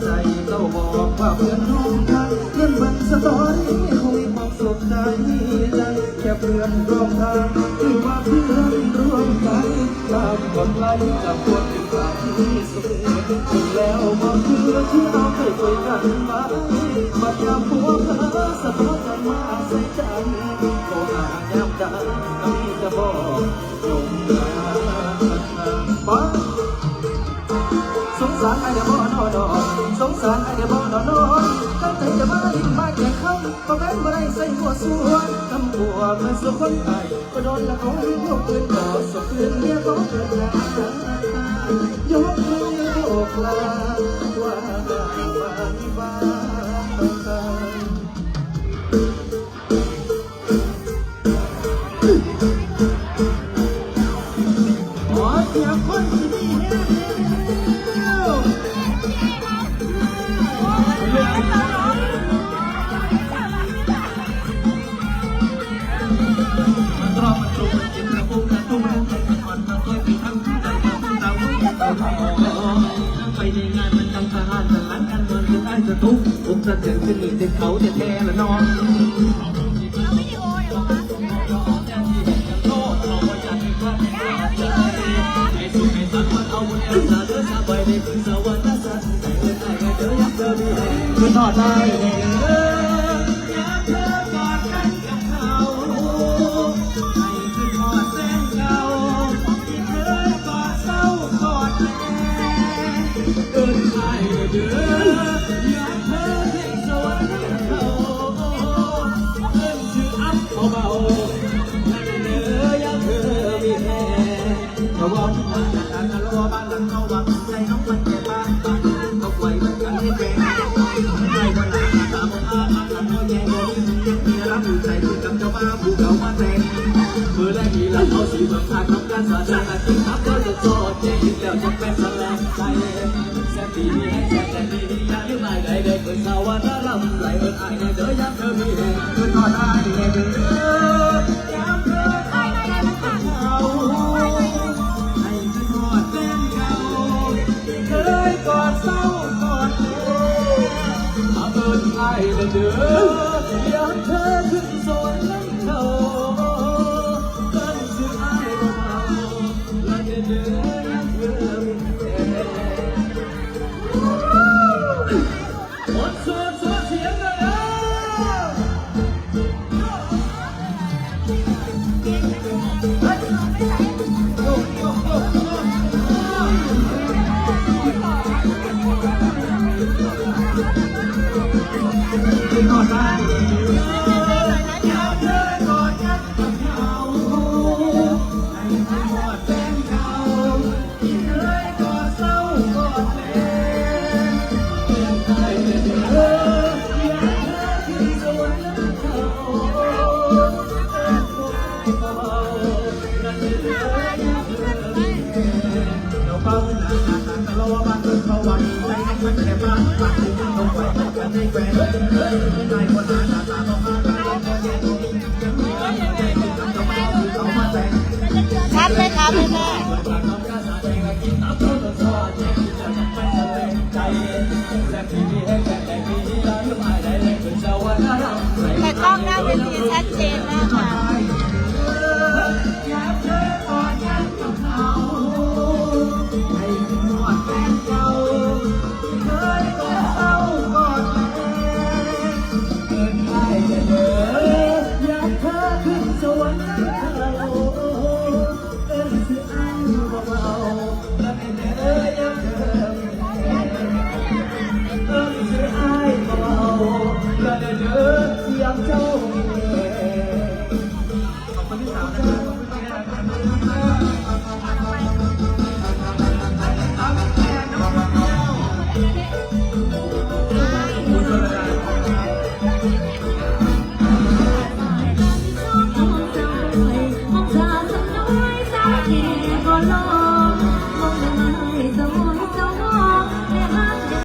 ใจเราบอกว่าเพื่อนร่วมทางเพื่อนบันสตอรี่คงมีความสุขใจใจแค่เพื่อนร่วมทางหรือว่าเพื่อนร่วมใจตามกฎไล่จากคนที่กลางที่สุดถึงแล้วก็คือที่เราเคยคุยกันมาบัดยามผัวเธอสะท้อนกันมาใส่ใจโทรหายามใดก็มีจะบอก สงสารไอ้เดบอนอนอสงสารไอ้เดบอนอนอตั้งใจจะมาลิ้นมาแก่คำก็แม้นบ่ได้ใส่หัวสัวทำบัวเมื่อสุขคนาหารทหารกันเมืองจะไอ้สะทุกอกสะถึงจะหนีจะเขาจะแท้ละน้องคือทอดได้ นั่นเด้ออยากเธอมีแม่เพราะว่าบ้านหลังนั้นเราบ้านหลังเขาว่าใจน้องมันแก่บ้านบ้านเขาไว้เหมือนกันให้แฟนไม่ว่าหน้าตาบ่อาอันนั้นน้อยแย่บ่มีรับอยู่ใจที่กับเจ้าบ้าผู้เก่ามาแต่งเมื่อแรกนี้เราเอาสีเมืองทางทำการสาธารณที่ทับเราจะโจทย์แย่ยิ่งแล้วจะเป็นสลายใจแซ่บดีให้แซ่บแต่ดีอย่าลืมไม่ได้เด็กเป็นสาวนาลำไหลเอินอายเด้อยับเธอมีแห่งเพื่อนก็ได้แห่งเด้อ เด้ออยากเธอขึ้นสวรรค์นั้นเขาตั้งชื่อไอ้บ่เมาและเด้ออยากเธอมีแฟนหมดส่วน อดแย่ที่จะทำให้แม่แม่แต่กล้องหน้าเวทีชัดเจนมากค่ะ